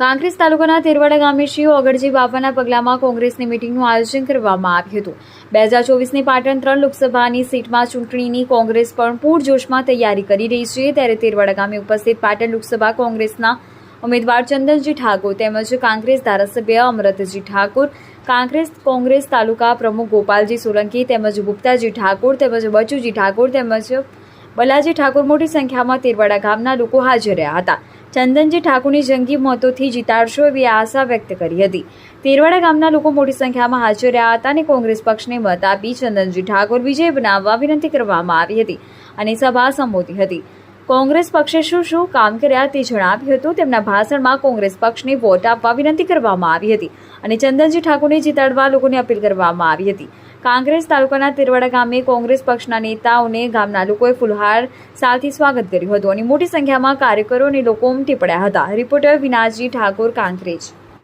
કાંકરેજ તાલુકાના તેરવાડા ગામે શ્રી ઓગળજી બાપાના પગલામાં કોંગ્રેસની મિટિંગનું આયોજન કરવામાં આવ્યું હતું. બે હજાર ચોવીસની પાટણ ત્રણ લોકસભાની સીટમાં ચૂંટણીની કોંગ્રેસ પણ પૂરજોશમાં તૈયારી કરી રહી છે. ત્યારે તેરવાડા ગામે ઉપસ્થિત પાટણ લોકસભા કોંગ્રેસના ઉમેદવાર ચંદનજી ઠાકોર તેમજ કાંગ્રેસ ધારાસભ્ય અમરતજી ઠાકોર કાંગ્રેસ કોંગ્રેસ તાલુકા પ્રમુખ ગોપાલજી સોલંકી તેમજ ગુપ્તાજી ઠાકોર તેમજ બચુજી ઠાકોર તેમજ બલાજી ઠાકોર મોટી સંખ્યામાં તેરવાડા ગામના લોકો હાજર રહ્યા હતા. ચંદનજી ઠાકોરની જંગી મતોથી જીતાડશો એવી આશા વ્યક્ત કરી હતી. તેરવાડા ગામના લોકો મોટી સંખ્યામાં હાજર રહ્યા હતા અને કોંગ્રેસ પક્ષને મત આપી ચંદનજી ઠાકોર વિજય બનાવવા વિનંતી કરવામાં આવી હતી અને સભા સંબોધી હતી. કોંગ્રેસ પક્ષે શું શું કામ કર્યા તે જણાવ્યું હતું. તેમના ભાષણમાં કોંગ્રેસ પક્ષને વોટ આપવા વિનંતી કરવામાં આવી હતી અને ચંદનજી ઠાકોરને જીતાડવા લોકોને અપીલ કરવામાં આવી હતી. કાંગ્રેસ તાલુકાના તિરવાડા ગામે કોંગ્રેસ પક્ષના નેતાઓને ગામના લોકોએ ફુલહાર સાથે સ્વાગત કર્યું હતું અને મોટી સંખ્યામાં કાર્યકરો અને લોકો ઉમટી પડ્યા હતા. રિપોર્ટર વિનાજી ઠાકોર, કાંકરેજ.